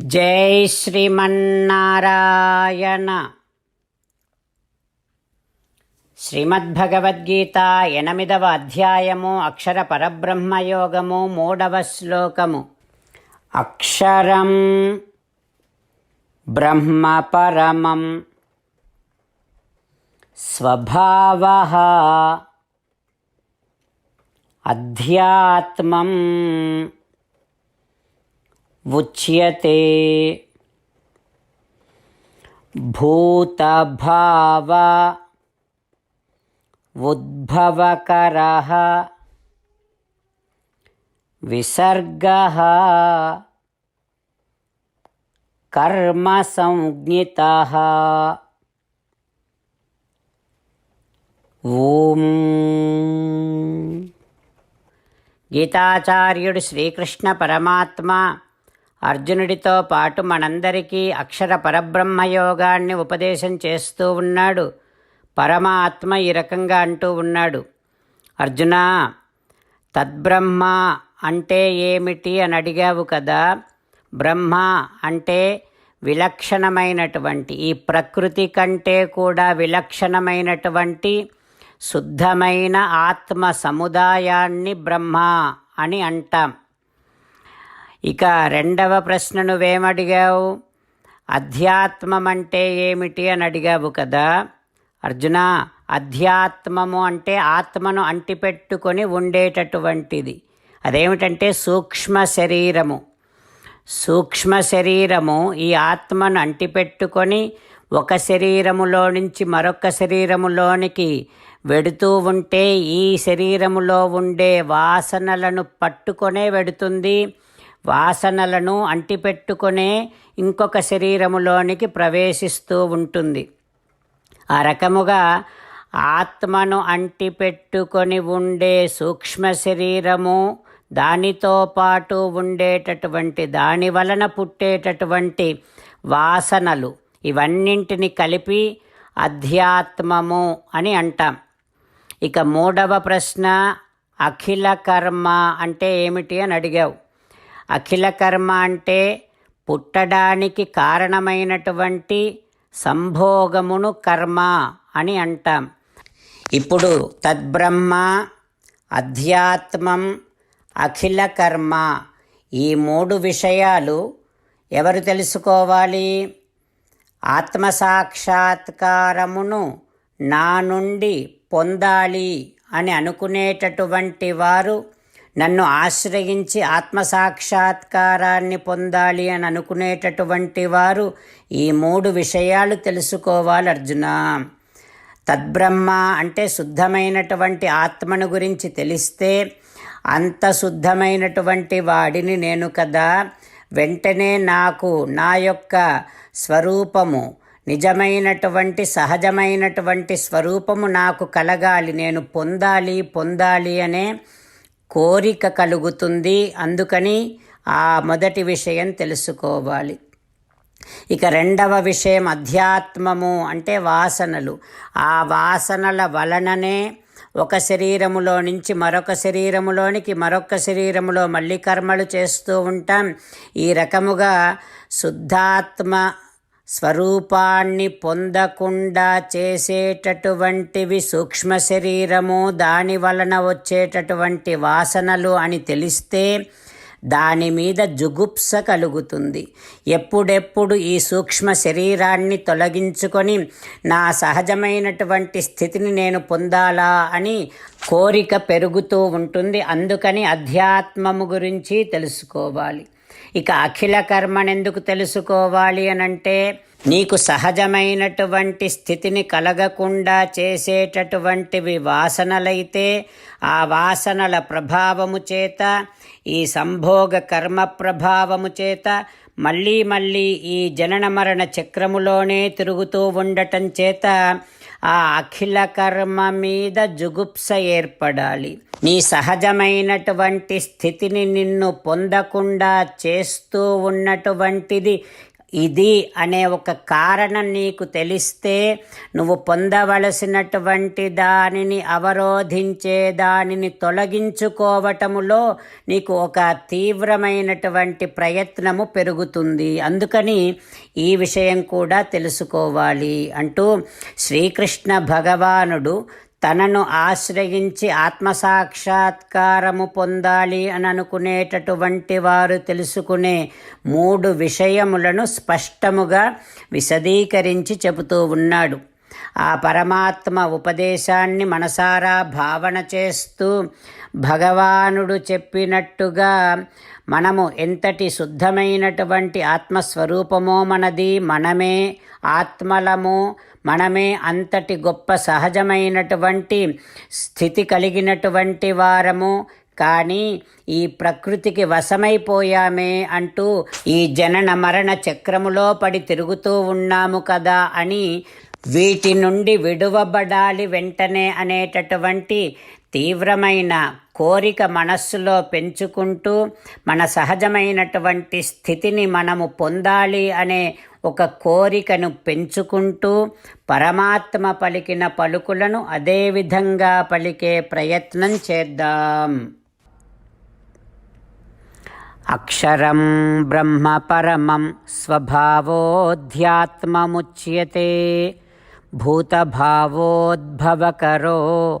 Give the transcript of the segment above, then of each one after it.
జై శ్రీమన్నారాయణ. శ్రీమద్భగవద్గీత ఎనిమిదవ అధ్యాయము అక్షర పరబ్రహ్మయోగము మూడవ శ్లోకము. అక్షరం బ్రహ్మ పరమం స్వభావ అధ్యాత్మం. ఉచ్యతే భూతభావ ఉద్భవకరः విసర్గः కర్మసంజ్ఞితः ఓం గీతాచార్యుడు శ్రీకృష్ణ పరమాత్మ అర్జునుడితో పాటు మనందరికీ అక్షర పరబ్రహ్మ యోగాన్ని ఉపదేశం చేస్తూ ఉన్నాడు. పరమాత్మ ఈ రకంగా అంటూ ఉన్నాడు. అర్జున తద్బ్రహ్మ అంటే ఏమిటి అని అడిగావు కదా? బ్రహ్మ అంటే విలక్షణమైనటువంటి ఈ ప్రకృతి కంటే కూడా విలక్షణమైనటువంటి శుద్ధమైన ఆత్మ సముదాయాన్ని బ్రహ్మ అని అంటాం. ఇక రెండవ ప్రశ్న నువ్వేమడిగావు అధ్యాత్మం అంటే ఏమిటి అని అడిగావు కదా. అర్జున అధ్యాత్మము అంటే ఆత్మను అంటిపెట్టుకొని ఉండేటటువంటిది. అదేమిటంటే సూక్ష్మ శరీరము. సూక్ష్మ శరీరము ఈ ఆత్మను అంటిపెట్టుకొని ఒక శరీరములో నుంచి మరొక శరీరములోనికి వెడుతూ ఉంటే ఈ శరీరములో ఉండే వాసనలను పట్టుకొనే వెడుతుంది. వాసనలను అంటిపెట్టుకునే ఇంకొక శరీరములోనికి ప్రవేశిస్తూ ఉంటుంది. ఆ రకముగా ఆత్మను అంటిపెట్టుకొని ఉండే సూక్ష్మ శరీరము దానితో పాటు ఉండేటటువంటి దాని వలన పుట్టేటటువంటి వాసనలు ఇవన్నింటిని కలిపి అధ్యాత్మము అని అంటాం. ఇక మూడవ ప్రశ్న అఖిల కర్మ అంటే ఏమిటి అని అడిగావు. అఖిల కర్మ అంటే పుట్టడానికి కారణమైనటువంటి సంభోగమును కర్మ అని అంటాం. ఇప్పుడు తద్బ్రహ్మ అధ్యాత్మం అఖిల కర్మ ఈ మూడు విషయాలు ఎవరు తెలుసుకోవాలి? ఆత్మసాక్షాత్కారమును నా నుండి పొందాలి అని అనుకునేటటువంటి వారు నన్ను ఆశ్రయించి ఆత్మసాక్షాత్కారాన్ని పొందాలి అని అనుకునేటటువంటి వారు ఈ మూడు విషయాలు తెలుసుకోవాలి అర్జున. తద్బ్రహ్మ అంటే శుద్ధమైనటువంటి ఆత్మను గురించి తెలిస్తే అంత శుద్ధమైనటువంటి వాడిని నేను కదా. వెంటనే నాకు నా యొక్క స్వరూపము నిజమైనటువంటి సహజమైనటువంటి స్వరూపము నాకు కలగాలి. నేను పొందాలి పొందాలి అనే కోరిక కలుగుతుంది. అందుకని ఆ మొదటి విషయం తెలుసుకోవాలి. ఇక రెండవ విషయం అధ్యాత్మము అంటే వాసనలు. ఆ వాసనల వలననే ఒక శరీరములో నుంచి మరొక శరీరములోనికి మరొక శరీరములో మళ్ళీ కర్మలు చేస్తూ ఉంటాం. ఈ రకముగా శుద్ధాత్మ స్వరూపాన్ని పొందకుండా చేసేటటువంటివి సూక్ష్మ శరీరము దాని వలన వచ్చేటటువంటి వాసనలు అని తెలిస్తే దాని మీద జుగుప్స కలుగుతుంది. ఎప్పుడెప్పుడు ఈ సూక్ష్మ శరీరాన్ని తొలగించుకొని నా సహజమైనటువంటి స్థితిని నేను పొందాలా అని కోరిక పెరుగుతూ ఉంటుంది. అందుకని అధ్యాత్మము గురించి తెలుసుకోవాలి. ఇక అఖిల కర్మనెందుకు తెలుసుకోవాలి అనంటే నీకు సహజమైనటువంటి స్థితిని కలగకుండా చేసేటటువంటివి వాసనలైతే ఆ వాసనల ప్రభావము చేత ఈ సంభోగ కర్మ ప్రభావము చేత మళ్ళీ మళ్ళీ ఈ జనన మరణ చక్రములోనే తిరుగుతూ ఉండటం చేత ఆ అఖిల కర్మ మీద జుగుప్స ఏర్పడాలి. నీ సహజమైనటువంటి స్థితిని నిన్ను పొందకుండా చేస్తూ ఉన్నటువంటిది ఇది అనే ఒక కారణం నీకు తెలిస్తే నువ్వు పొందవలసినటువంటి దానిని అవరోధించే దానిని తొలగించుకోవటములో నీకు ఒక తీవ్రమైనటువంటి ప్రయత్నము పెరుగుతుంది. అందుకని ఈ విషయం కూడా తెలుసుకోవాలి అంటూ శ్రీకృష్ణ భగవానుడు తనను ఆశ్రయించి ఆత్మసాక్షాత్కారము పొందాలి అని అనుకునేటటువంటి వారు తెలుసుకునే మూడు విషయములను స్పష్టముగా విశదీకరించి చెబుతూ ఉన్నాడు. ఆ పరమాత్మ ఉపదేశాన్ని మనసారా భావన చేస్తూ భగవానుడు చెప్పినట్టుగా మనము ఎంతటి శుద్ధమైనటువంటి ఆత్మస్వరూపమో మనది మనమే ఆత్మలము మనమే అంతటి గొప్ప సహజమైనటువంటి స్థితి కలిగినటువంటి వారము. కానీ ఈ ప్రకృతికి వశమైపోయామే అంటూ ఈ జనన మరణ చక్రములో పడి తిరుగుతూ ఉన్నాము కదా అని వీటి నుండి విడువబడాలి వెంటనే అనేటటువంటి తీవ్రమైన కోరిక మనస్సులో పెంచుకుంటూ మన సహజమైనటువంటి స్థితిని మనము పొందాలి అనే ఒక కోరికను పెంచుకుంటూ పరమాత్మ పలికిన పలుకులను అదేవిధంగా పలికే ప్రయత్నం చేద్దాం. అక్షరం బ్రహ్మ పరమం స్వభావోధ్యాత్మముచ్యతే భూతభావోద్భవకరో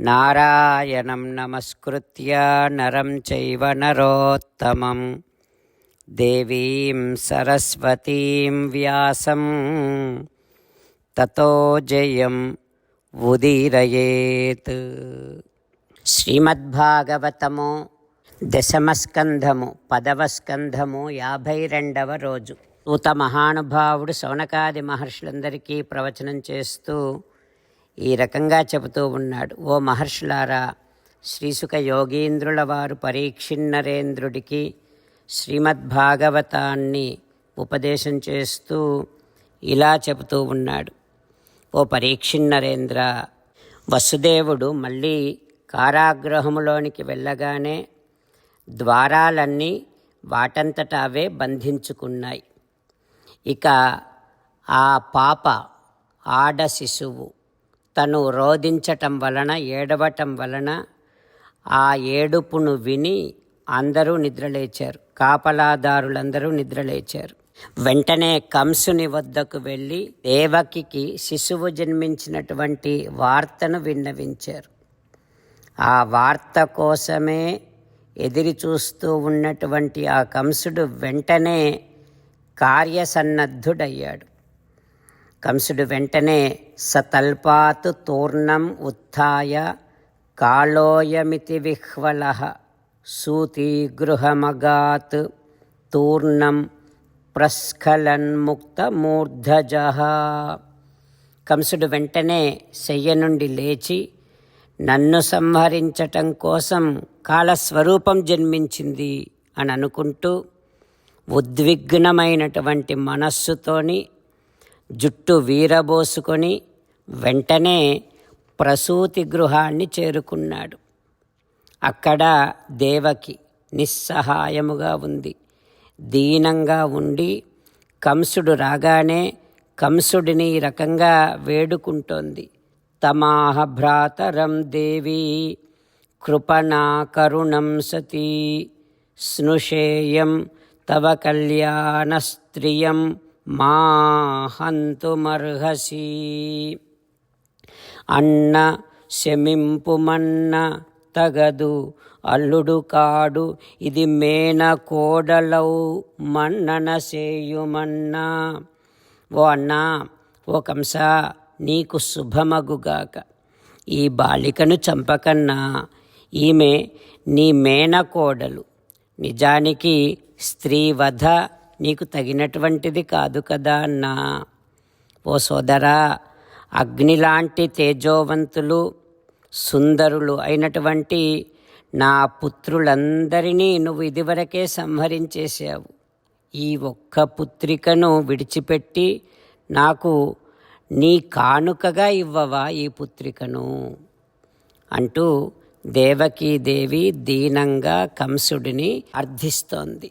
నారాయణం నమస్కృత్య నరం చైవ నరోత్తమం. దేవీం సరస్వతీం వ్యాసం. తతో జయం ఉదీరయేత్. శ్రీమద్భాగవతము దశమస్కంధము పదవ స్కంధము యాభై రెండవ రోజు. సూత మహానుభావుడు శౌనకాది మహర్షులందరికీ ప్రవచనం చేస్తూ ఈ రకంగా చెబుతూ ఉన్నాడు. ఓ మహర్షులారా శ్రీసుక యోగీంద్రుల వారు పరీక్షిన్నరేంద్రుడికి శ్రీమద్భాగవతాన్ని ఉపదేశం చేస్తూ ఇలా చెబుతూ ఉన్నాడు. ఓ పరీక్షిన్నరేంద్ర వసుదేవుడు మళ్ళీ కారాగృహములోనికి వెళ్ళగానే ద్వారాలన్నీ వాటంతట అవే బంధించుకున్నాయి. ఇక ఆ పాప ఆడ శిశువు తను రోధించటం వలన ఏడవటం వలన ఆ ఏడుపును విని అందరూ నిద్రలేచారు. కాపలాదారులందరూ నిద్రలేచారు. వెంటనే కంసుని వద్దకు వెళ్ళి దేవకికి శిశువు జన్మించినటువంటి వార్తను విన్నవించారు. ఆ వార్త కోసమే ఎదిరి చూస్తూ ఉన్నటువంటి ఆ కంసుడు వెంటనే కార్యసన్నద్ధుడయ్యాడు. కంసుడు వెంటనే సతల్పాత్ తూర్ణం ఉత్థాయ కాళోయమితి విహ్వల సూతీగృహమగాత్ తూర్ణం ప్రస్ఖలన్ముక్తమూర్ధజ. కంసుడు వెంటనే శయ్య నుండి లేచి నన్ను సంహరించటం కోసం కాలస్వరూపం జన్మించింది అని అనుకుంటూ ఉద్విగ్నమైనటువంటి మనస్సుతోని జుట్టు వీరబోసుకొని వెంటనే ప్రసూతి గృహాన్ని చేరుకున్నాడు. అక్కడ దేవకి నిస్సహాయముగా ఉంది. దీనంగా ఉండి కంసుడు రాగానే కంసుడిని ఈ రకంగా వేడుకుంటోంది. తమాహ భ్రాతరం దేవి కృపణా కరుణం సతీ స్నుషేయం తవ కళ్యాణస్త్రియం మా హంతుమర్హసి. అన్న శమింపుమన్న తగదు అల్లుడు కాడు ఇది మేన కోడలౌ మన్నన సేయుమన్నా ఓ అన్నా ఓ కంస నీకు శుభమగుగాక ఈ బాలికను చంపకన్నా ఈమె నీ మేనకోడలు నిజానికి స్త్రీవధ నీకు తగినటువంటిది కాదు కదా అన్నా. ఓ సోదరా అగ్నిలాంటి తేజోవంతులు సుందరులు అయినటువంటి నా పుత్రులందరినీ నువ్వు ఇదివరకే సంహరించేశావు. ఈ ఒక్క పుత్రికను విడిచిపెట్టి నాకు నీ కానుకగా ఇవ్వవా ఈ పుత్రికను? అంటూ దేవకీదేవి దీనంగా కంసుడిని అర్థిస్తోంది.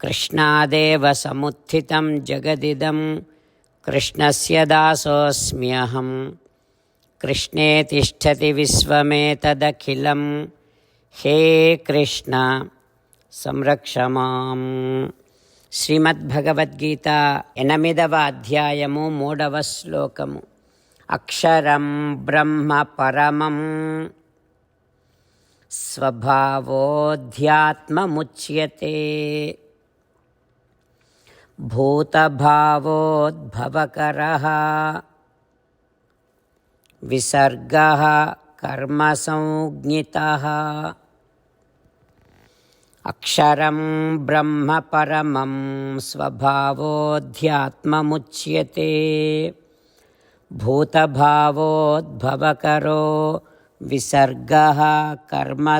कृष्णादेव समुत्थितं जगदिदं कृष्णस्य दासोऽस्म्यहम् कृष्णे तिष्ठति विश्वमेतदखिलं हे कृष्ण సంరక్ష మాం శ్రీమద్భగవద్గీత ఎనిమిదవ అధ్యాయము మూడవ శ్లోకము అక్షరం బ్రహ్మ పరమం స్వభావోధ్యాత్మముచ్యతే భూతభావోద్భవకర విసర్గ కర్మ సంజ్ఞిత అక్షరం బ్రహ్మ పరమం స్వభావోధ్యాత్మముచ్యతే భూతభావోద్భవకరో విసర్గ కర్మ